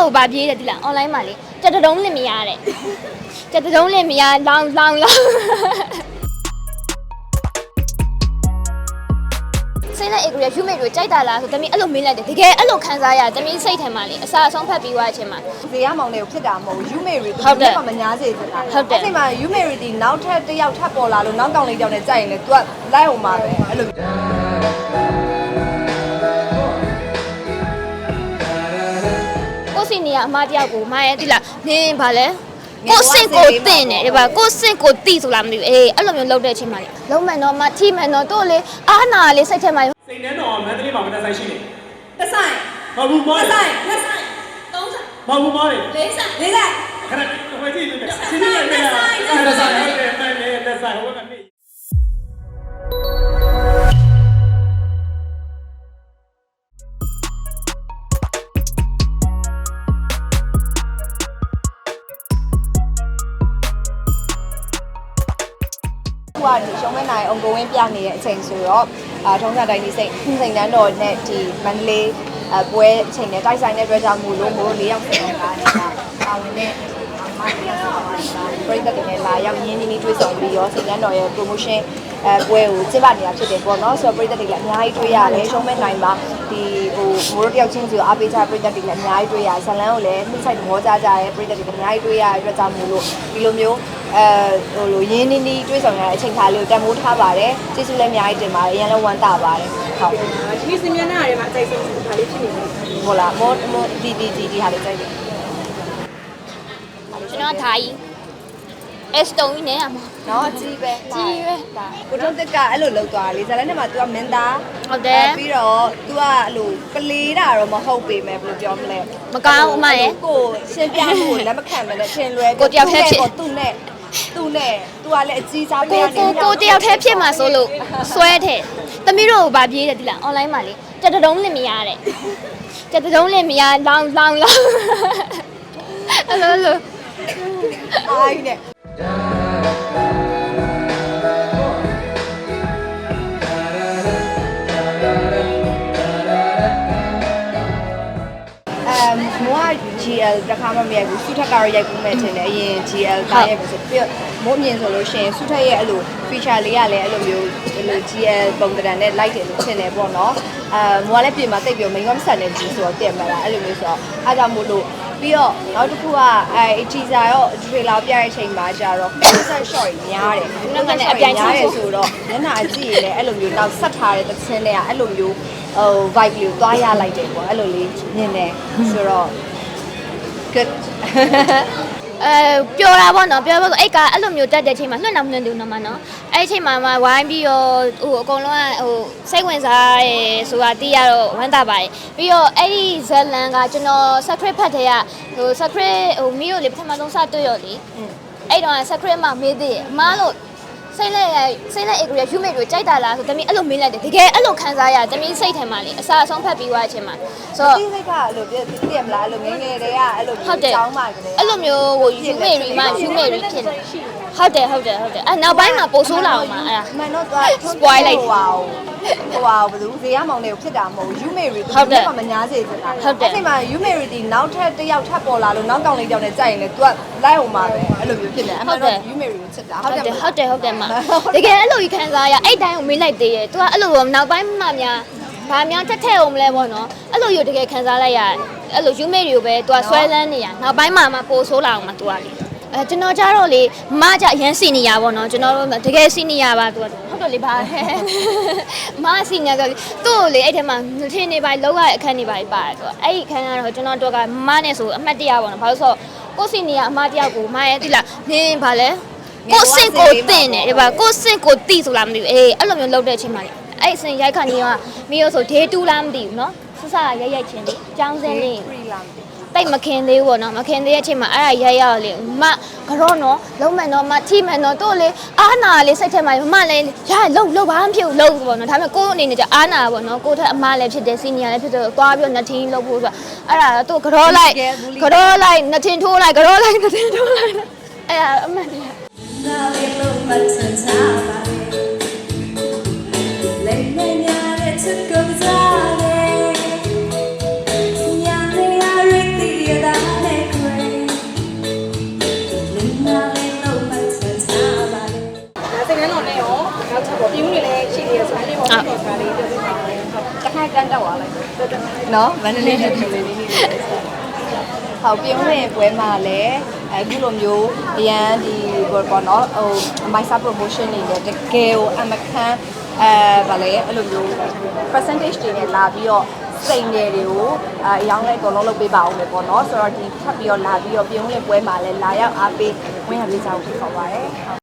တို့ကိုဗာပြေးတယ်ဒီလား online မှာလေကြက်တုံးလင့်မရတဲ့ကြက်တုံးလင့်မရလောင်းလောင်းလောင်းစိတ်နဲ့ agree ယူမေတို့ကြိုက်တာလားဆိုတမီးအဲ့လိုမင်းလိုက်တယ်တကယ်အဲ့လိုခံစားရတမီးစိတ်ထဲမှာလေအစာအဆုံးဖတ်ပြီးွားအချိန်မှာဇေယမောင်လေးကိုဖြစ်တာမဟုတ်ဘူးယူမေရီဟုတ်တယ်မညာစေချင်တာဟုတ်တယ်အဲ့ဒီမှာယူမေရီဒီနောက်ထပ်တစ်ယောက်ထပ်ပေါ်လာလို့နောက်ကောင်လေးတစ်ယောက်နဲ့ကြိုက်ရင်လေ तू ကလိုက်အောင်ပါပဲအဲ့လို နေရအမတယောက်ကိုမရဲ့တိလားနင်းဗာလဲကိုစင်ကိုတင်တယ်ဒီပါကိုစင်ကိုတိဆိုလားမသိဘူးအေးအဲ့လိုမျိုးလုပ်တဲ့အချိန်မှာလေလုံးမှန်တော့မထိမှန်တော့တို့လေအာနာလေးစိတ်ထဲမှာစိတ်နှဲတော်မန္တလေးမှာမတက်ဆိုင်ရှိတယ်တဆိုင်။ဘာဘူးမောတတယ်ဆိုင်လက်ဆိုင်သုံးဆိုင်။ဘာဘူးမောတယ်လေးဆိုင်လေးဆိုင်။ ခုကဒီရှုံးမဲနိုင်အောင်ကိုဝင်းပြနေတဲ့အချိန်ဆိုတော့အာထုံးစံတိုင်းဒီစိတ်စိတ်နှန်းတော်နဲ့ဒီမန္တလေးအပွဲအချိန်နဲ့တိုက်ဆိုင်တဲ့အတွက်ကြောင့်မို့လို့မို့လို့၄ယောက်ဖြစ်နေတာပါဝင်တဲ့မာတီယာဆောင်ပါပရိသတ်တွေနဲ့လာရောက်ရင်းနှီးနှီးတွေ့ဆုံပြီးရောစိတ်နှန်းတော်ရဲ့ promotion အဲပွဲကိုကျင်းပနေတာဖြစ်တယ်ပေါ့နော်ဆိုတော့ပရိသတ်တွေလည်းအများကြီးတွေ့ရတယ်ရှုံးမဲနိုင်ပါဒီဟိုမိုးတို့တယောက်ချင်းစီကိုအားပေးကြပရိသတ်တွေလည်းအများကြီးတွေ့ရဇလန်းကိုလည်းနှိမ့်ဆိုင်သဘောကြကြရဲပရိသတ်တွေလည်းအများကြီးတွေ့ရတဲ့အတွက်ကြောင့်မို့လို့ဒီလိုမျိုးအဲဟိုလိုရင်းနှီးနှီးတွေ့ဆုံရတဲ့အချိန်ခါလေးကိုတန်ဖိုးထားပါတယ်ကျေးဇူးလည်းအများကြီးတင်ပါတယ်အရင်လည်းဝမ်းသာပါတယ်ဟုတ်ဒီစင်မျက်နှာတွေမှာအကြိုက်ဆုံးဒါလေးဖြစ်နေတယ်ဟုတ်လားမောမောဒီဒီဒီဒီဟာလေးကြိုက်တယ်ကျွန်တော်ဓာကြီး S တုံးကြီးနဲ့အမ နော်အကြီးပဲ ကြီးပဲ ဒါကိုတုံးတက်ကအဲ့လိုလောက်သွားလေဇာလန်ထဲမှာ तू ကမင်းသား ဟုတ်တယ် အဲပြီးတော့ तू ကအဲ့လိုကလေးတာတော့မဟုတ်ပေမဲ့ဘယ်လိုပြောမလဲ မကောင်းအမရဲ့ ကိုရှင်းပြဖို့လက်မခံမနဲ့ထင်လွဲ ကိုတယောက်တည်းဖြစ် သူ့နဲ့သူ့နဲ့ तू ကလည်းအကြီးစား ကိုကိုကိုတယောက်တည်းဖြစ်မှာဆိုလို့ဆွဲတဲ့တမီးတို့ကိုဗာပြေးတယ်ဒီလား online မှာလေကြက်တုံးလင့်မရတဲ့ကြက်တုံးလင့်မရလောင်းလောင်းလောင်းအဲ့လိုလို အားကြီးနဲ့ GL တခါမှမရိုက်ဘူးစုထက်ကတော့ရိုက်ဘူးမဲ့ထင်တယ်အရင် GL ကရိုက်ဘူးဆိုပြီးတော့မိုးအမြင်ဆိုလို့ရှိရင်စုထက်ရဲ့အဲ့လို feature လေးကလည်းအဲ့လိုမျိုးအဲ့လို GL ပုံတံနဲ့ light တယ်လို့ထင်တယ်ပေါ့နော်အဲမိုးကလည်းပြင်မှာတိတ်ပြီးတော့ main ကမဆက်နေဘူးဆိုတော့တင်မလားအဲ့လိုမျိုးဆိုတော့အားကြောင့်မို့လို့ပြီးတော့နောက်တစ်ခုကအဲ teaser ရော trailer ပြတဲ့အချိန်မှာကျတော့ concert shot ကြီးများတယ်များတယ်ဆိုတော့ညနာအကြည့်ရလဲအဲ့လိုမျိုးနောက်ဆက်ထားတဲ့သချင်းတွေကအဲ့လိုမျိုးဟို vibe လေးကိုသွားရလိုက်တယ်ပေါ့အဲ့လိုလေးမြင်တယ်ဆိုတော့ good အဲပျော်တာပေါ့နော်ပျော်ဖို့ဆိုအဲ့ကအဲ့လိုမျိုးတက်တဲ့အချိန်မှာလွှတ်နောက်လွှတ်သူနော်မနော်အဲ့ဒီအချိန်မှာမှဝိုင်းပြီးတော့ဟိုအကုန်လုံးကဟိုစိတ်ဝင်စားရဲဆိုတာသိရတော့ဝမ်းသာပါတယ်ပြီးတော့အဲ့ဒီဇလန်ကကျွန်တော် secret ဖတ်တဲ့ကဟို secret ဟိုမီးကိုလေပထမဆုံးစတွေ့ရလေအဲ့တော့ secret မှာမေးသေးတယ်အမားလို့ စိတ်နဲ့စိတ်နဲ့ agree ယူမေတို့ကြိုက်တာလားဆိုတမီးအဲ့လိုမင်းလိုက်တယ်တကယ်အဲ့လိုခံစားရတမီးစိတ်ထဲမှာလေအစာအဆုံးဖတ်ပြီးွားအချိန်မှာဆိုတော့ဒီစိတ်ကအဲ့လိုပြည့်ပြည့်မလားအဲ့လိုငယ်ငယ်တည်းကအဲ့လိုဟုတ်တယ်ကျောင်းမှာကလေးအဲ့လိုမျိုးဟိုယူမေရီမှယူမေရီဖြစ်နေ ဟုတ်တယ်ဟုတ်တယ်ဟုတ်တယ်အဲ့နောက်ပိုင်းမှာပို့ဆိုးလာအောင်မှာအဲ့ဒါ မှန်တော့သွား Spoil လိုက်တယ် ဟိုဟာဟိုဟာဘယ်သူဇေယမောင်လေးကိုဖြစ်တာမဟုတ်ဘူးယူမေရီ ဟုတ်တယ် မညာစေချင်တာ ဟုတ်တယ် အဲ့ဒီမှာယူမေရီဒီနောက်ထပ်တစ်ယောက်ထပ်ပေါ်လာလို့နောက်ကောင်လေးတစ်ယောက်နဲ့ကြိုက်ရင်လေ तू ကလိုက်အောင်ပါပဲအဲ့လိုမျိုးဖြစ်နေအမှန်တော့ယူမေရီကိုချစ်တာ ဟုတ်တယ် မ ဟုတ်တယ်ဟုတ်တယ်မ ဟုတ် တကယ်အဲ့လိုကြီးခံစားရအဲ့တိုင်းကိုမေးလိုက်သေးရဲ့ तू ကအဲ့လိုနောက်ပိုင်းမှများဘာများတက်ထက်အောင်မလဲပေါ့နော်အဲ့လိုယူတကယ်ခံစားလိုက်ရအဲ့လိုယူမေရီကိုပဲ तू ကဆွဲလန်းနေရနောက်ပိုင်းမှမှပို့ဆိုးလာအောင်မှာ तू ကလေ အဲကျွန်တော်ကြတော့လေမကြရမ်းစီနီယာပေါ့နော်ကျွန်တော်တို့တကယ်စီနီယာပါသူကဟုတ်တော့လေပါမစီနီယာဆိုသူ့ကိုလေအဲ့ထဲမှာထင်းနေပါလောက်ရအခန်းနေပါပါတယ်သူကအဲ့ဒီအခန်းကတော့ကျွန်တော်တို့ကမနဲ့ဆိုအမှတ်တရပေါ့နော်ဘာလို့ဆိုတော့ကိုစီနီယာအမှတ်တရကိုမရဲ့တိလားနင်းဘာလဲကိုစင်ကိုတင်တယ်ဒီပါကိုစင်ကိုတိဆိုလားမသိဘူးအေးအဲ့လိုမျိုးလောက်တဲ့အချိန်မှာလေအဲ့အစင်ရိုက်ခါနေကမင်းရောဆို day 2လားမသိဘူးနော်ဆဆရိုက်ရိုက်ချင်းလေចောင်းစင်းလေး free လားမသိ တိတ်မခင်သေးဘူးပေါ့နော်မခင်သေးတဲ့အချိန်မှာအဲ့ဒါရိုက်ရအောင်လေမကတော့နော်လုံးမယ်နော်မထိမယ်နော်တို့လေအာနာလေးစိတ်ထဲမှာမမလည်းရလုံလုံဘာမှမဖြစ်ဘူးလုံပေါ့နော်ဒါပေမဲ့ကိုယ်အနေနဲ့ကျအာနာပေါ့နော်ကိုယ်ထက်အမလည်းဖြစ်တယ်စီနီယာလည်းဖြစ်တယ်သွားပြီးတော့နှထင်းလုပ်ဖို့ဆိုအဲ့ဒါတော့ကတော့လိုက်ကတော့လိုက်နှထင်းထိုးလိုက်ကတော့လိုက်နှထင်းထိုးလိုက်အဲ့ဒါအမှန်တရား နေရဆိုအဲ့ဒီပေါ်ပေါ်ကားလေးပြောပြပါဦးတခါတန်းတော့လာလိုက်နော်မန္တလေးတက်တယ်လေးလေးလေးဟောပြုံးဝင်ပွဲမှာလည်းအခုလိုမျိုးအရန်ဒီဘောပေါ့နော်ဟို my sub promotion နေနဲ့တကယ်ကိုအမခန်းအဲဗာလေအဲ့လိုမျိုး percentage တွေနဲ့လာပြီးတော့စိန်တယ်တွေကိုအဲအရောင်းလိုက်အကုန်လုံးလုပ်ပေးပါအောင်လေပေါ့နော်ဆိုတော့ဒီထပ်ပြီးတော့လာပြီးတော့ပြုံးဝင်ပွဲမှာလည်းလာရောက်အားပေးဝင်ရပေးကြဖို့ခေါ်ပါတယ်ဟုတ်